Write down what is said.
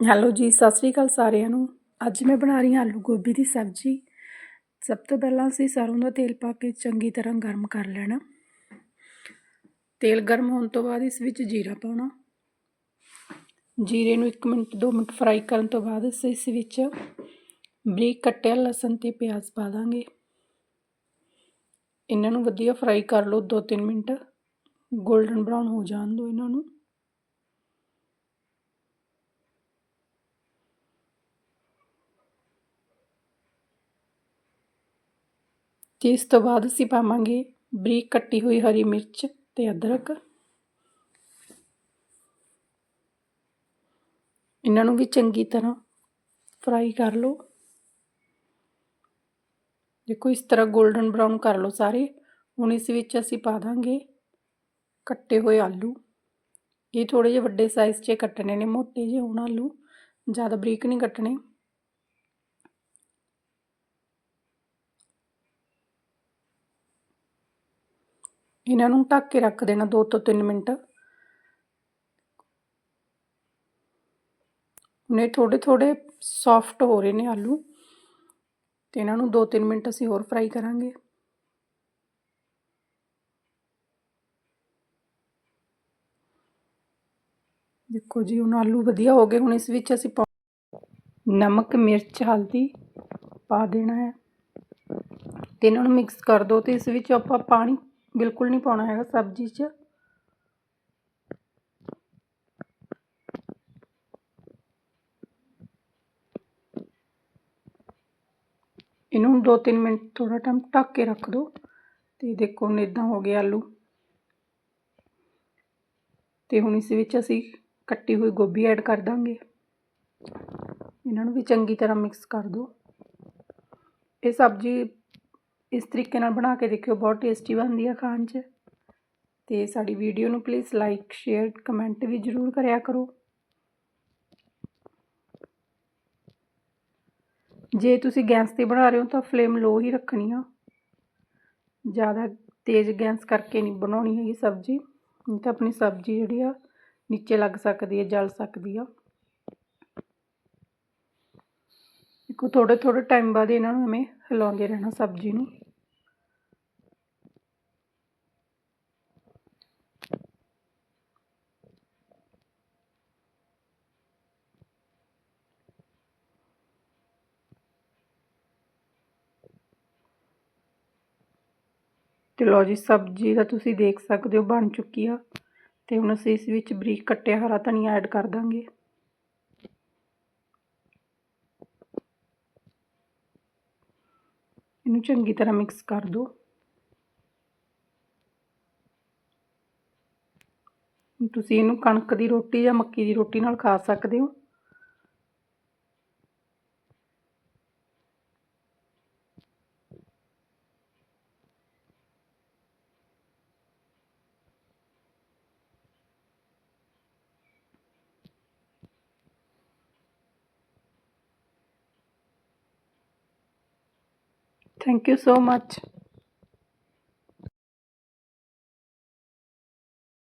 Hello ਜੀ, ਸਤਿ ਸ੍ਰੀ ਅਕਾਲ ਸਾਰਿਆਂ ਨੂੰ। ਅੱਜ ਮੈਂ ਬਣਾ ਰਹੀ ਹਾਂ ਆਲੂ ਗੋਭੀ ਦੀ ਸਬਜ਼ੀ। ਸਭ ਤੋਂ ਪਹਿਲਾਂ ਅਸੀਂ ਸਰੋਂ ਦਾ ਤੇਲ ਪਾ ਕੇ ਚੰਗੀ ਤਰ੍ਹਾਂ ਗਰਮ ਕਰ ਲੈਣਾ। ਤੇਲ ਗਰਮ ਹੋਣ ਤੋਂ ਬਾਅਦ ਇਸ ਵਿੱਚ ਜੀਰਾ ਪਾਉਣਾ। ਜੀਰੇ ਨੂੰ 1 ਮਿੰਟ 2 ਮਿੰਟ ਫਰਾਈ ਕਰਨ ਤੋਂ ਬਾਅਦ ਅਸੀਂ ਇਸ ਵਿੱਚ ਬਰੀਕ ਕੱਟਿਆ ਲਸਣ ਤੇ ਪਿਆਜ਼ ਪਾ ਦਾਂਗੇ। ਇਹਨਾਂ ਨੂੰ ਵਧੀਆ ਫਰਾਈ ਕਰ ਲਓ 2-3 ਮਿੰਟ। 골ਡਨ ਬਰਾਊਨ ਹੋ ਜਾਣ ਦਿਓ ਇਹਨਾਂ ਨੂੰ। ਅਤੇ ਇਸ ਤੋਂ ਬਾਅਦ ਅਸੀਂ ਪਾਵਾਂਗੇ ਬਰੀਕ ਕੱਟੀ ਹੋਈ ਹਰੀ ਮਿਰਚ ਅਤੇ ਅਦਰਕ। ਇਹਨਾਂ ਨੂੰ ਵੀ ਚੰਗੀ ਤਰ੍ਹਾਂ ਫਰਾਈ ਕਰ ਲਓ। ਦੇਖੋ, ਇਸ ਤਰ੍ਹਾਂ 골ਡਨ ਬਰਾਊਨ ਕਰ ਲਓ ਸਾਰੇ। ਹੁਣ ਇਸ ਵਿੱਚ ਅਸੀਂ ਪਾ ਦਾਂਗੇ ਕੱਟੇ ਹੋਏ ਆਲੂ। ਇਹ ਥੋੜੇ ਜਿਹੇ ਵੱਡੇ ਸਾਈਜ਼ 'ਚ ਕੱਟਣੇ ਨੇ, ਮੋਟੇ ਜਿਹੇ ਹੋਣ ਆਲੂ। ਜ਼ਿਆਦਾ ਬਰੀਕ ਨਹੀਂ ਕੱਟਣੇ। ਇਹਨਾਂ ਨੂੰ ਢੱਕ ਕੇ ਰੱਖ ਦੇਣਾ 2 ਤੋਂ 3 ਮਿੰਟ। ਨੇ ਥੋੜੇ ਥੋੜੇ ਸੌਫਟ ਹੋ ਰਹੇ ਨੇ ਆਲੂ। ਤੇ ਇਹਨਾਂ ਨੂੰ 2-3 ਮਿੰਟ ਅਸੀਂ ਹੋਰ ਫਰਾਈ ਕਰਾਂਗੇ। ਦੇਖੋ ਜੀ, ਹੁਣ ਆਲੂ ਵਧੀਆ ਹੋ ਗਏ। ਹੁਣ ਇਸ ਵਿੱਚ ਅਸੀਂ ਨਮਕ, ਮਿਰਚ, ਹਲਦੀ ਪਾ ਦੇਣਾ ਹੈ। ਤੇ ਇਹਨਾਂ ਨੂੰ ਮਿਕਸ ਕਰ ਦਿਓ ਤੇ ਇਸ ਵਿੱਚ ਆਪਾਂ ਪਾਣੀ ਬਿਲਕੁਲ ਨਹੀਂ ਪਾਉਣਾ ਹੈਗਾ ਸਬਜ਼ੀ 'ਚ। ਇਹਨੂੰ 2-3 ਮਿੰਟ ਥੋੜਾ ਟਾਈਮ ਢੱਕ ਕੇ ਰੱਖ ਦਿਓ। ਤੇ ਦੇਖੋ ਹੁਣ ਇਦਾਂ ਹੋ ਗਏ ਆਲੂ। ਤੇ ਹੁਣ ਇਸ ਵਿੱਚ ਅਸੀਂ ਕੱਟੀ ਹੋਈ ਗੋਭੀ ਐਡ ਕਰ ਦਾਂਗੇ। ਇਹਨਾਂ ਨੂੰ ਵੀ ਚੰਗੀ ਤਰ੍ਹਾਂ ਮਿਕਸ ਕਰ ਦਿਓ। ਇਹ ਸਬਜ਼ੀ ਇਸ ਤਰੀਕੇ ਨਾਲ ਬਣਾ ਕੇ ਦੇਖਿਓ, ਬਹੁਤ ਟੇਸਟੀ ਬਣਦੀ ਆ ਖਾਣ 'ਚ। ਤੇ ਸਾਡੀ ਵੀਡੀਓ ਨੂੰ ਪਲੀਜ਼ ਲਾਈਕ ਸ਼ੇਅਰ ਕਮੈਂਟ ਵੀ ਜ਼ਰੂਰ ਕਰਿਆ ਕਰੋ। ਜੇ ਤੁਸੀਂ ਗੈਸ ਤੇ ਬਣਾ ਰਹੇ ਹੋ ਤਾਂ ਫਲੇਮ ਲੋ ਹੀ ਰੱਖਣੀ ਆ। ਜ਼ਿਆਦਾ ਤੇਜ਼ ਗੈਸ ਕਰਕੇ ਨਹੀਂ ਬਣਾਉਣੀ ਹੈਗੀ ਸਬਜ਼ੀ। ਨਹੀਂ ਤਾਂ ਆਪਣੀ ਸਬਜ਼ੀ ਜਿਹੜੀ ਆ, ਨੀਚੇ ਲੱਗ ਸਕਦੀ ਹੈ ਜਲ ਸਕਦੀ ਆ। ਦੇਖੋ ਥੋੜੇ ਥੋੜੇ ਟਾਈਮ ਬਾਅਦ ਇਹਨਾਂ ਨੂੰ ਐਵੇਂ ਹਿਲਾਉਂਦੇ ਰਹਿਣਾ ਸਬਜ਼ੀ ਨੂੰ। ਤੇ ਲੋ ਜੀ, ਸਬਜ਼ੀ ਦਾ ਤੁਸੀਂ ਦੇਖ ਸਕਦੇ ਹੋ ਬਣ ਚੁੱਕੀ ਆ। ਤੇ ਹੁਣ ਅਸੀਂ ਇਸ ਵਿੱਚ ਬਰੀਕ ਕੱਟਿਆ ਹਰਾ ਧਨੀਆ ਐਡ ਕਰ ਦਾਂਗੇ। ਇਹਨੂੰ ਚੰਗੀ ਤਰ੍ਹਾਂ ਮਿਕਸ ਕਰ ਦਿਓ ਤੁਸੀਂ ਇਹਨੂੰ ਕਣਕ ਦੀ ਰੋਟੀ ਜਾਂ ਮੱਕੀ ਦੀ ਰੋਟੀ ਨਾਲ ਖਾ ਸਕਦੇ ਹੋ। Thank you so much.